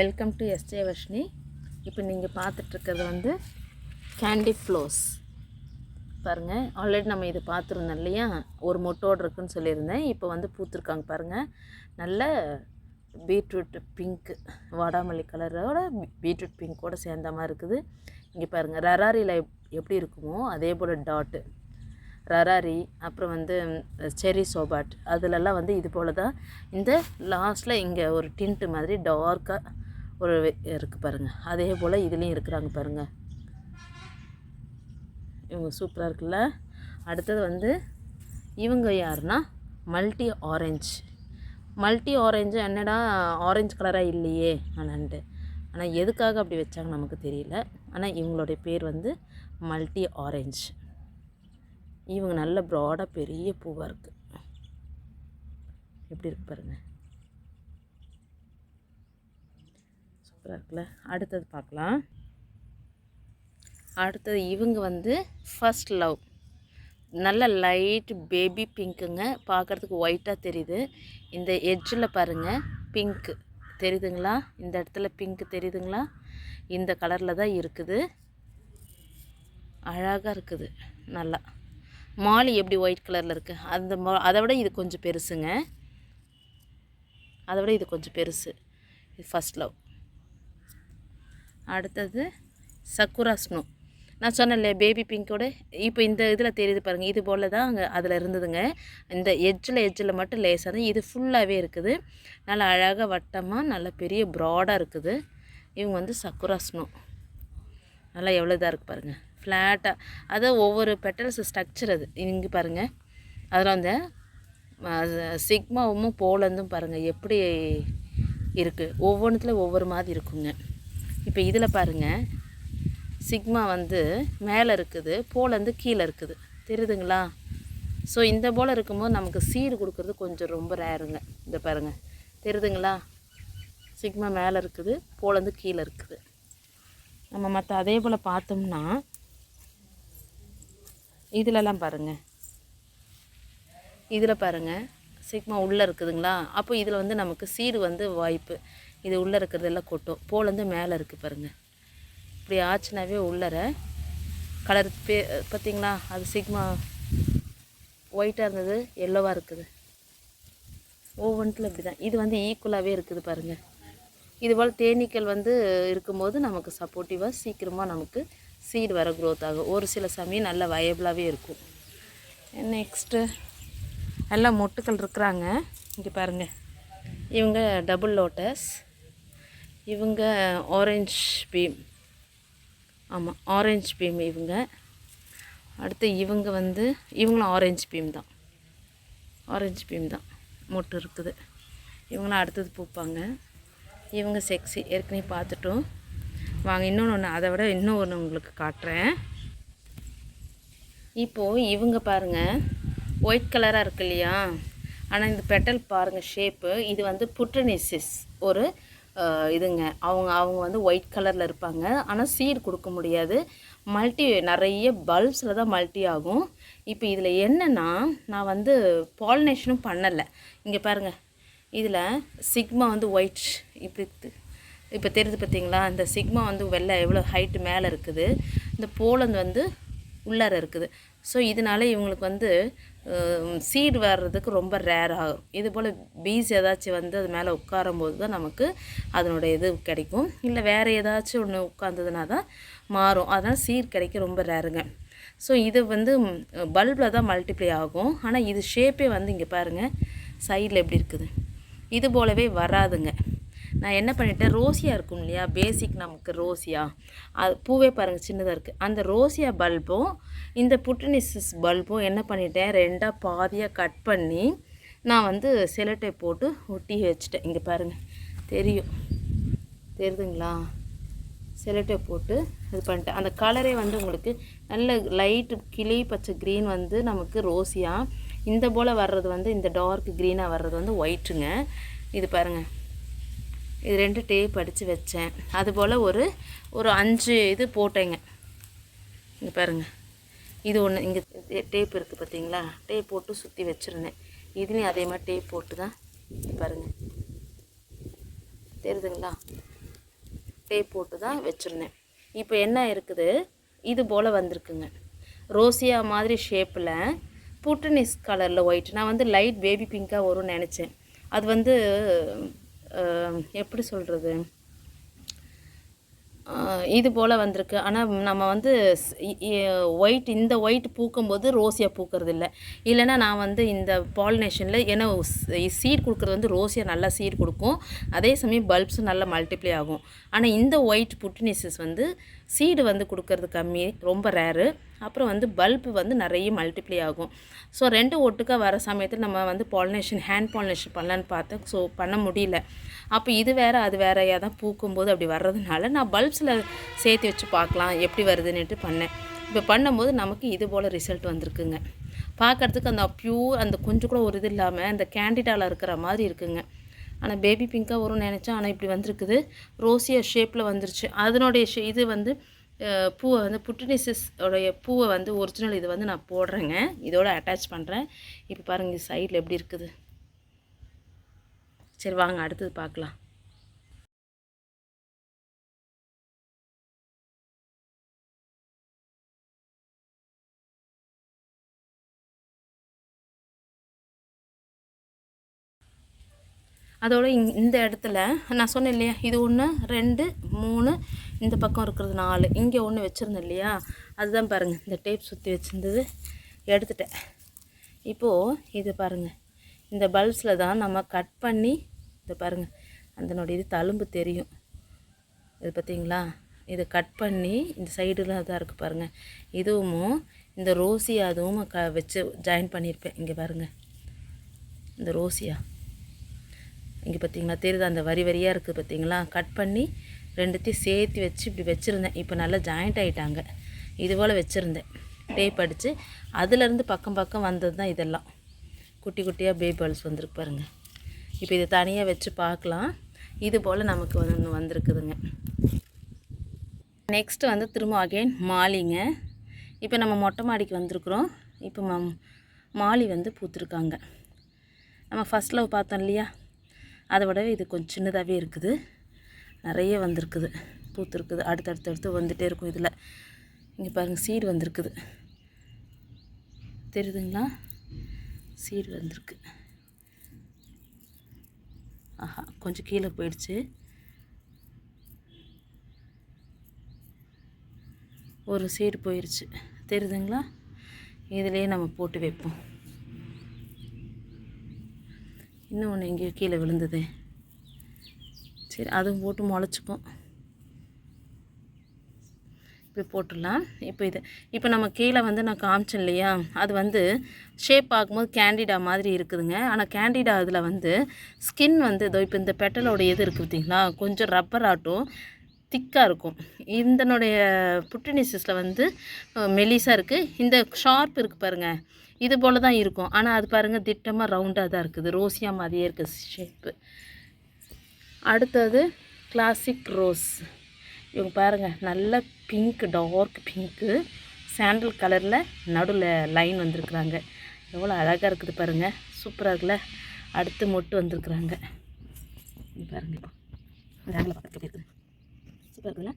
Welcome to SJ Varshini இப்போ நீங்கள் பார்த்துட்ருக்கிறது வந்து கேண்டி ஃப்ளோஸ் பாருங்கள் ஆல்ரெடி நம்ம இது பார்த்துருந்தோம் இல்லையா? ஒரு மொட்டோடு இருக்குன்னு சொல்லியிருந்தேன். இப்போ வந்து பூத்துருக்காங்க பாருங்கள் நல்ல பீட்ரூட் பிங்க்கு வாடாமல்லி கலரோட பீட்ரூட் பிங்க்கோட சேர்ந்த மாதிரி இருக்குது. இங்கே பாருங்கள் ரராரியில் எப்படி இருக்குமோ அதே போல் டாட்டு ரராரி அப்புறம் வந்து செரி சோபாட் அதுலலாம் வந்து இது போல் தான் இந்த லாஸ்ட்டில் இங்கே ஒரு டின்ட்டு மாதிரி டார்க்காக ஒரு இருக்குது பாருங்கள் அதே போல் இதுலேயும் இருக்கிறாங்க பாருங்கள் இவங்க சூப்பராக இருக்குல்ல. அடுத்தது வந்து இவங்க யாருன்னா மல்டி ஆரஞ்சு. மல்டி ஆரஞ்சு என்னடா ஆரஞ்சு கலராக இல்லையே ஆனான்ட்டு ஆனால் எதுக்காக அப்படி வச்சாங்க நமக்கு தெரியல. ஆனால் இவங்களுடைய பேர் வந்து மல்டி ஆரஞ்சு. இவங்க நல்ல ப்ராடாக பெரிய பூவாக இருக்குது எப்படி இருக்கு பாருங்கள் சூப்பராக இருக்குல்ல அடுத்தது பார்க்கலாம். அடுத்தது இவங்க வந்து ஃபர்ஸ்ட் லவ் நல்ல லைட் பேபி பிங்க்குங்க பார்க்குறதுக்கு ஒயிட்டாக தெரியுது. இந்த எட்ஜில் பாருங்கள் பிங்க்கு தெரியுதுங்களா? இந்த இடத்துல பிங்க் தெரியுதுங்களா? இந்த கலரில் தான் இருக்குது. அழகாக இருக்குது. நல்லா. மாலி எப்படி ஒயிட் கலரில் இருக்குது அந்த மா அதை விட இது கொஞ்சம் பெருசுங்க. அதை விட இது கொஞ்சம் பெருசு. இது ஃபஸ்ட் லவ் அடுத்தது சக்குரா ஸ்னோ. நான் சொன்னேன்ல பேபி பிங்கோட இப்போ இந்த இதில் தெரியுது பாருங்கள் இது போல் தான் அங்கே அதில் இருந்ததுங்க. இந்த எட்ஜில் எட்ஜில் மட்டும் லேசாக தான் இது ஃபுல்லாகவே இருக்குது. நல்லா அழகாக வட்டமாக நல்ல பெரிய ப்ராடாக இருக்குது. இவங்க வந்து சக்குரா ஸ்னோ. நல்லா எவ்வளோ இதாக இருக்குது பாருங்கள் ஃப்ளாட்டாக அது ஒவ்வொரு பெட்டல்ஸ் ஸ்ட்ரக்சர் அது. இங்கே பாருங்கள் அதில் வந்து சிக்மாவும் போலந்தும் பாருங்கள் எப்படி இருக்குது ஒவ்வொன்றுத்துல ஒவ்வொரு மாதிரி இருக்குங்க. இப்போ இதில் பாருங்கள் சிக்மா வந்து மேலே இருக்குது போலேருந்து கீழே இருக்குது. தெரியுதுங்களா? ஸோ இந்த போல் இருக்கும்போது நமக்கு சீடு கொடுக்குறது கொஞ்சம் ரொம்ப ரேருங்க இந்த பாருங்கள் தெரியுதுங்களா? சிக்மா மேலே இருக்குது போலேருந்து கீழே இருக்குது. நம்ம மற்ற அதே போல் பார்த்தோம்னா இதிலலாம் பாருங்கள் இதில் பாருங்கள் சிக்மா உள்ளே இருக்குதுங்களா? அப்போ இதில் வந்து நமக்கு சீடு வந்து வாய்ப்பு. இது உள்ளே இருக்கிறதெல்லாம் கொட்டும். பூலேருந்து மேலே இருக்குது பாருங்கள் இப்படி ஆச்சுனாவே உள்ளர கலர் பே பார்த்தீங்களா? அது சிக்மா ஒயிட்டாக இருந்தது எல்லோவாக இருக்குது. ஒவ்வொன்றில் இப்படி தான் இது வந்து ஈக்குவலாகவே இருக்குது பாருங்கள் இதுபோல் தேனீக்கள் வந்து இருக்கும்போது நமக்கு சப்போர்ட்டிவாக சீக்கிரமாக நமக்கு சீடு வர க்ரோத் ஆகும். ஒரு சில சமயம் நல்ல வயபிளாகவே இருக்கும். நெக்ஸ்ட்டு எல்லாம் மொட்டுக்கள் இருக்கிறாங்க. இங்கே பாருங்கள் இவங்க டபுள் லோட்டஸ் இவங்க ஆரஞ்ச் பீம் ஆமாம் ஆரஞ்ச் பீம் இவங்க. அடுத்து இவங்க வந்து இவங்களும் ஆரஞ்சு பீம் தான். ஆரஞ்சு பீம் தான். மொட்டு இருக்குது. இவங்களாம் அடுத்தது பூப்பாங்க. இவங்க செக்ஸி ஏற்கனவே பார்த்துட்டோம். வாங்க இன்னொன்று ஒன்று அதை விட இன்னும் ஒன்று உங்களுக்கு காட்டுறேன். இப்போது இவங்க பாருங்கள் ஒயிட் கலராக இருக்கு இல்லையா? ஆனால் இந்த பெட்டல் பாருங்கள் ஷேப்பு இது வந்து புட்ரனிசிஸ் ஒரு இதுங்க. அவங்க அவங்க வந்து ஒயிட் கலரில் இருப்பாங்க. ஆனால் சீடு கொடுக்க முடியாது. மல்டி நிறைய பல்ப்ஸில் தான் மல்டி ஆகும். இப்போ இதில் என்னென்னா நான் வந்து பாலினேஷனும் பண்ணலை. இங்கே பாருங்கள் இதில் சிக்மா வந்து ஒயிட் இப்படி இப்போ தெரியுது பார்த்தீங்களா இந்த சிக்மா வந்து வெள்ளை எவ்வளோ ஹைட்டு மேலே இருக்குது. இந்த போலந்து வந்து உள்ளார இருக்குது. ஸோ இதனால இவங்களுக்கு வந்து சீடு வர்றதுக்கு ரொம்ப ரேர் ஆகும். இது போல் பீஸ் ஏதாச்சும் வந்து அது மேலே உட்காரும்போது தான் நமக்கு அதனுடைய இது கிடைக்கும். இல்லை வேறு ஏதாச்சும் ஒன்று உட்காந்ததுனா தான் மாறும். அதனால் சீட் கிடைக்க ரொம்ப ரேருங்க ஸோ இது வந்து பல்பில் தான் மல்டிப்ளை ஆகும். ஆனால் இது ஷேப்பே வந்து இங்கே பாருங்கள் சைடில் எப்படி இருக்குது? இது போலவே வராதுங்க. நான் என்ன பண்ணிட்டேன்? ரோசியா இருக்கும் இல்லையா? பேசிக் நமக்கு ரோசியா. அது பூவே பாருங்கள் சின்னதாக இருக்குது அந்த ரோசியா பல்பும் இந்த புட்டனிசிஸ் பல்பும் என்ன பண்ணிட்டேன்? ரெண்டாக பாதியாக கட் பண்ணி நான் வந்து சிலட்டை போட்டு ஒட்டி வச்சுட்டேன். இங்கே பாருங்கள் தெரியும். தெரியுதுங்களா? சிலட்டை போட்டு இது பண்ணிட்டேன். அந்த கலரே வந்து உங்களுக்கு நல்ல லைட்டு கிளி பச்சை க்ரீன் வந்து நமக்கு ரோசியா. இந்த போல் வர்றது வந்து இந்த டார்க் க்ரீனாக வர்றது வந்து ஒயிட்டுங்க இது பாருங்கள் இது ரெண்டு டேப் அடித்து வச்சேன். அதுபோல் ஒரு ஒரு அஞ்சு இது போட்டேங்க. இங்கே பாருங்கள் இது ஒன்று இங்கே டேப் இருக்குது பார்த்தீங்களா டேப் போட்டு சுற்றி வச்சுருந்தேன். இதுலேயும் அதே மாதிரி டேப் போட்டு தான் பாருங்கள் தெரியுதுங்களா? டேப் போட்டு தான் வச்சுருந்தேன். இப்போ என்ன இருக்குது? இது போல் வந்திருக்குங்க. ரோசியா மாதிரி ஷேப்பில் புட்டனிஸ் கலரில் ஒயிட் நான் வந்து லைட் பேபி பிங்க்காக வரும்னு நினச்சேன். அது வந்து எப்படி சொல்கிறது இது போல் வந்திருக்கு. ஆனால் நம்ம வந்து ஒயிட் இந்த ஒயிட் பூக்கும்போது ரோசியாக பூக்கிறது இல்லை இல்லைன்னா நான் வந்து இந்த பாலினேஷனில் ஏன்னா சீட் கொடுக்குறது வந்து ரோசியாக நல்லா சீட் கொடுக்கும். அதே சமயம் பல்ப்ஸும் நல்லா மல்டிப்ளை ஆகும். ஆனால் இந்த ஒயிட் புட்டினிசஸ் வந்து சீடு வந்து கொடுக்கறது கம்மி ரொம்ப ரேரு அப்புறம் வந்து பல்பு வந்து நிறைய மல்டிப்ளை ஆகும். ஸோ ரெண்டு ஒட்டுக்காக வர சமயத்தில் நம்ம வந்து பாலினேஷன் ஹேண்ட் பாலினேஷன் பண்ணலான்னு பார்த்தேன் ஸோ பண்ண முடியல. அப்போ இது வேறு அது வேறையாக தான் பூக்கும்போது அப்படி வர்றதுனால நான் பல்ப்ஸில் சேர்த்து வச்சு பார்க்கலாம் எப்படி வருதுன்னுட்டு பண்ணேன். இப்போ பண்ணும்போது நமக்கு இது போல் ரிசல்ட் வந்திருக்குங்க. பார்க்கறதுக்கு அந்த ப்யூர் அந்த கொஞ்சம் கூட ஒரு இது இல்லாமல் அந்த கேண்டிடாவில் இருக்கிற மாதிரி இருக்குங்க. ஆனால் பேபி பிங்காக வரும்னு நினச்சேன். ஆனால் இப்படி வந்திருக்குது. ரோசியா ஷேப்பில் வந்துருச்சு. அதனுடைய ஷே இது வந்து பூவை வந்து புட்டினிசஸ் உடைய பூவை வந்து ஒரிஜினல் இது வந்து நான் போடுறேங்க. இதோட அட்டாச் பண்ணுறேன் இப்போ பாருங்கள் சைடில் எப்படி இருக்குது? சரி வாங்க அடுத்தது பார்க்கலாம். அதோட இங் இந்த இடத்துல நான் சொன்னேன் இல்லையா இது ஒன்று ரெண்டு மூணு இந்த பக்கம் இருக்கிறது நாலு. இங்கே ஒன்று வச்சுருந்தேன் இல்லையா அதுதான் பாருங்கள் இந்த டேப் சுற்றி வச்சுருந்தது. எடுத்துட்டேன். இப்போது இது பாருங்கள் இந்த பல்ப்ஸில் தான் நம்ம கட் பண்ணி இதை பாருங்கள் அதனுடைய இது தழும்பு தெரியும். இது பார்த்தீங்களா இதை கட் பண்ணி இந்த சைடில் தான் இருக்குது பாருங்கள் இதுவும் இந்த ரோசியா அதுவும் க வச்சு ஜாயின் பண்ணியிருப்பேன் இங்கே பாருங்கள் இந்த ரோசியா. இங்கே பார்த்தீங்களா தெரியுது? அந்த வரி வரியாக இருக்குது பார்த்தீங்களா கட் பண்ணி ரெண்டுத்தையும் சேர்த்து வச்சு இப்படி வச்சுருந்தேன். இப்போ நல்லா ஜாயிண்ட் ஆகிட்டாங்க இது போல் வச்சுருந்தேன். டேப் அடித்து அதுலேருந்து பக்கம் பக்கம் வந்தது தான் இதெல்லாம். குட்டி குட்டியாக பேபி பால்ஸ் வந்திருக்கு பாருங்கள் இப்போ இதை தனியாக வச்சு பார்க்கலாம். இது போல் நமக்கு வந்து ஒன்று வந்திருக்குதுங்க. நெக்ஸ்ட்டு வந்து திரும்ப அகைன் மாலிங்க. இப்போ நம்ம மொட்டை மாடிக்கு வந்திருக்குறோம். இப்போ ம மாலி வந்து பூத்துருக்காங்க. நம்ம ஃபஸ்ட் லவ் பார்த்தோம் இல்லையா? அதை விடவே இது கொஞ்சம் சின்னதாகவே இருக்குது. நிறைய வந்திருக்குது. பூத்துருக்குது. அடுத்தடுத்து அடுத்து வந்துகிட்டே இருக்கும் இதில். இங்கே பாருங்கள் சீடு வந்திருக்குது. தெரியுதுங்களா? சீடு வந்திருக்கு. ஆஹா கொஞ்சம் கீழே போயிடுச்சு. ஒரு சீடு போயிடுச்சு தெரியுதுங்களா? இதிலே நம்ம போட்டு வைப்போம். இன்னும் ஒன்று எங்கேயோ கீழே விழுந்தது? சரி அதுவும் போட்டு முளைச்சிக்கும். இப்படி போட்டுடலாம். இப்போ இது இப்போ நம்ம கீழே வந்து நான் காமிச்சேன் இல்லையா? அது வந்து ஷேப் பார்க்கும்போது கேண்டிடா மாதிரி இருக்குதுங்க. ஆனால் கேண்டிடா இதில் வந்து ஸ்கின் வந்து இதோ இப்போ இந்த பெட்டலோட இது இருக்குது பார்த்திங்களா? கொஞ்சம் ரப்பர் ஆட்டும் திக்காக இருக்கும். இதனுடைய புட்டினிசஸில் வந்து மெலிசாக இருக்குது இந்த ஷார்ப் இருக்குது பாருங்கள் இது போல் தான் இருக்கும். ஆனால் அது பாருங்கள் திட்டமாக ரவுண்டாக தான் இருக்குது. ரோசியா மாதிரியே இருக்குது ஷேப்பு அடுத்தது கிளாசிக் ரோஸ் இவங்க பாருங்கள் நல்ல பிங்க் டார்க் பிங்க்கு சாண்டல் கலரில் நடுவில் லைன் வந்திருக்குறாங்க. எவ்வளோ அழகாக இருக்குது பாருங்கள் சூப்பராக இருக்குல்ல? அடுத்து மொட்டு வந்திருக்குறாங்க. பாருங்கள் பாருங்க இருக்குது. சூப்பராக இருக்குல்ல?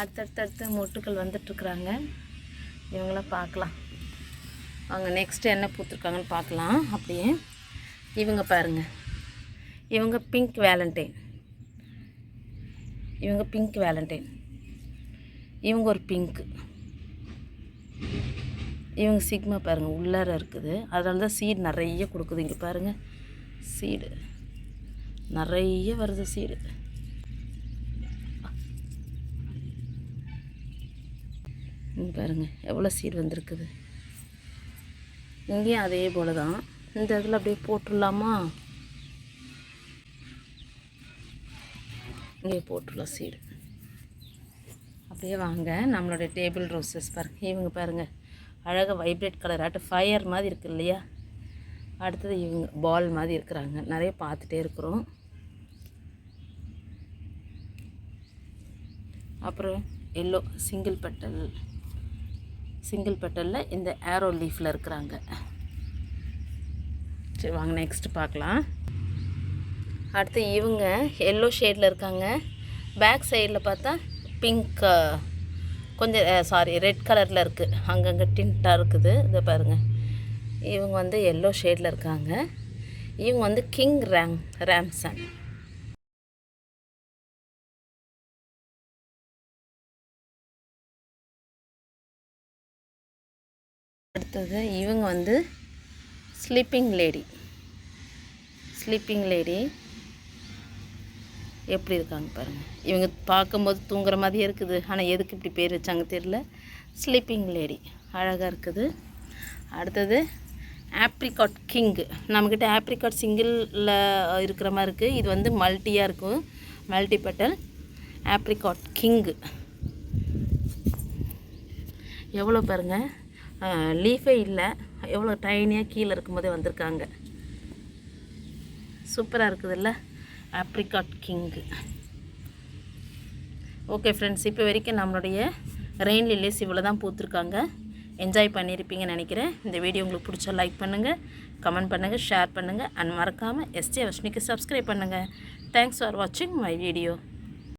அடுத்தடுத்தடுத்து மொட்டுக்கள் வந்துட்டுருக்குறாங்க இவங்களாம் பார்க்கலாம். அவங்க நெக்ஸ்ட் என்ன பூத்துருக்காங்கன்னு பார்க்கலாம். அப்படியே இவங்க பாருங்க. இவங்க பிங்க் வேலண்டைன் இவங்க பிங்க் வேலண்டைன் இவங்க ஒரு பிங்க்கு இவங்க சிக்மா பாருங்கள் உள்ளார இருக்குது. அதனால தான் சீடு நிறைய கொடுக்குது. இங்கே பாருங்கள் சீடு நிறைய வருது சீடு இங்கே பாருங்கள் எவ்வளோ சீடு வந்திருக்குது? இங்கேயும் அதே போல் தான் இந்த இதில் அப்படியே போட்டுடலாமா? இங்கே போட்டுடலாம் சீடு அப்படியே வாங்க. நம்மளுடைய டேபிள் ரோசஸ் பாருங்கள் இவங்க பாருங்கள் அழகாக வைப்ரேட் கலர் ஆட்டு ஃபயர் மாதிரி இருக்கு இல்லையா? அடுத்தது இவங்க பால் மாதிரி இருக்கிறாங்க. நிறைய பார்த்துட்டே இருக்கிறோம். அப்புறம் எல்லோ சிங்கிள் பெட்டல் சிங்கிள் பெட்டலில் இந்த ஏரோ லீஃபில் இருக்கிறாங்க. சரி வாங்க நெக்ஸ்ட் பார்க்கலாம் அடுத்து இவங்க எல்லோ ஷேடில் இருக்காங்க. பேக் சைடில் பார்த்தா பிங்க் கொஞ்சம் சாரி ரெட் கலரில் இருக்குது அங்கங்கே டிண்ட்டாக இருக்குது. இதை பாருங்கள் இவங்க வந்து எல்லோ ஷேடில் இருக்காங்க. இவங்க வந்து கிங் ரேம் ரேம்சன் அடுத்தது இவங்க வந்து ஸ்லீப்பிங் லேடி ஸ்லீப்பிங் லேடி எப்படி இருக்காங்க பாருங்கள் இவங்க பார்க்கும்போது தூங்குற மாதிரியே இருக்குது. ஆனால் எதுக்கு இப்படி பேர் வச்சாங்க தெரியல. ஸ்லீப்பிங் லேடி அழகாக இருக்குது. அடுத்தது ஆப்ரிகாட் கிங்கு நம்மக்கிட்ட ஆப்ரிகாட் சிங்கிளில் இருக்கிற மாதிரி இருக்குது இது வந்து மல்டியாக இருக்கும். மல்டி பெட்டல் ஆப்ரிகாட் கிங்கு எவ்வளோ பாருங்கள் லீஃபே இல்லை. எவ்வளோ டைனியாக கீழே இருக்கும்போதே வந்திருக்காங்க. சூப்பராக இருக்குதுல்ல? ஆப்ரிகாட் கிங்கு ஓகே ஃப்ரெண்ட்ஸ் இப்போ வரைக்கும் நம்மளுடைய ரெயின் லில்லிஸ் இவ்வளோ தான் பூத்துருக்காங்க. என்ஜாய் பண்ணியிருப்பீங்கன்னு நினைக்கிறேன். இந்த வீடியோ உங்களுக்கு பிடிச்சா லைக் பண்ணுங்கள் கமெண்ட் பண்ணுங்கள் ஷேர் பண்ணுங்கள் அண்ட் மறக்காமல் எஸ்ஜே வஷ்ணிக்கு சப்ஸ்கிரைப் பண்ணுங்கள் தேங்க்ஸ் ஃபார் வாட்சிங் மை வீடியோ